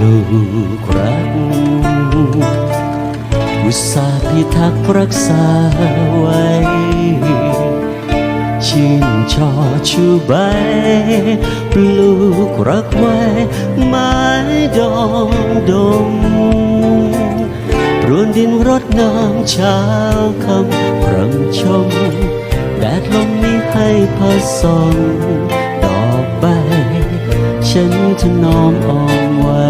ลูกรัก อุตส่าห์พิทักษ์รักษาไว้ ชื่นชอชูใบ ปลูกรักไว้ไม้ดองดงรวนดินรดน้ำเช้าคำพรำชม แดดลมนี้ให้พาส่องดอกใบฉันถนอมอ่อน ไว้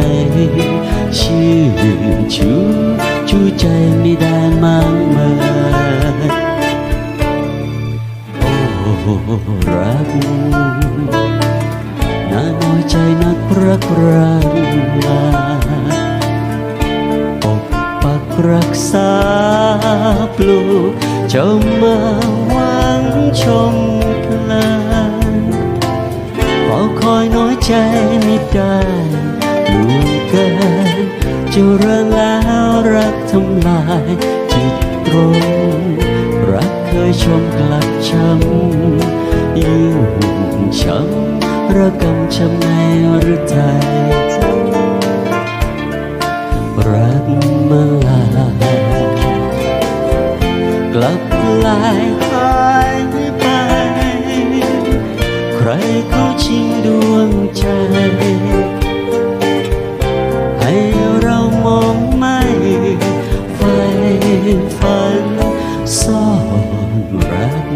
ชื่นชูชูใจไม่ได้มากมายโอ้รักน่าน้อยใจนักรักรังมาปกปักรักษาปลูกเจ้ามาหวังชมพลานเฝ้าคอยน้อยใจไม่ได้ ล่เกินจะเริ่มแล้วรักทำลายจิตตรงรักเคยชมกลับช้ำยิ่งช้ำระกำช้ำในหรือไทยรักมาลากลับกลายหาย นรัก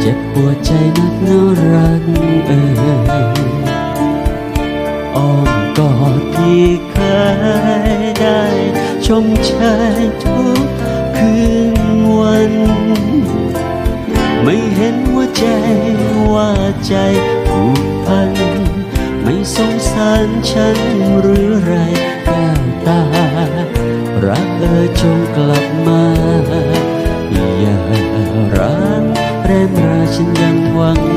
เจ็บปวดใจนักน่ารักเอ่ยอ้อมกอดพี่เคยได้ ชมเชยทุกคืนวัน ไม่เห็นว่าใจว่าใจผูกพัน ไม่สงสารฉันหรือไร อย่า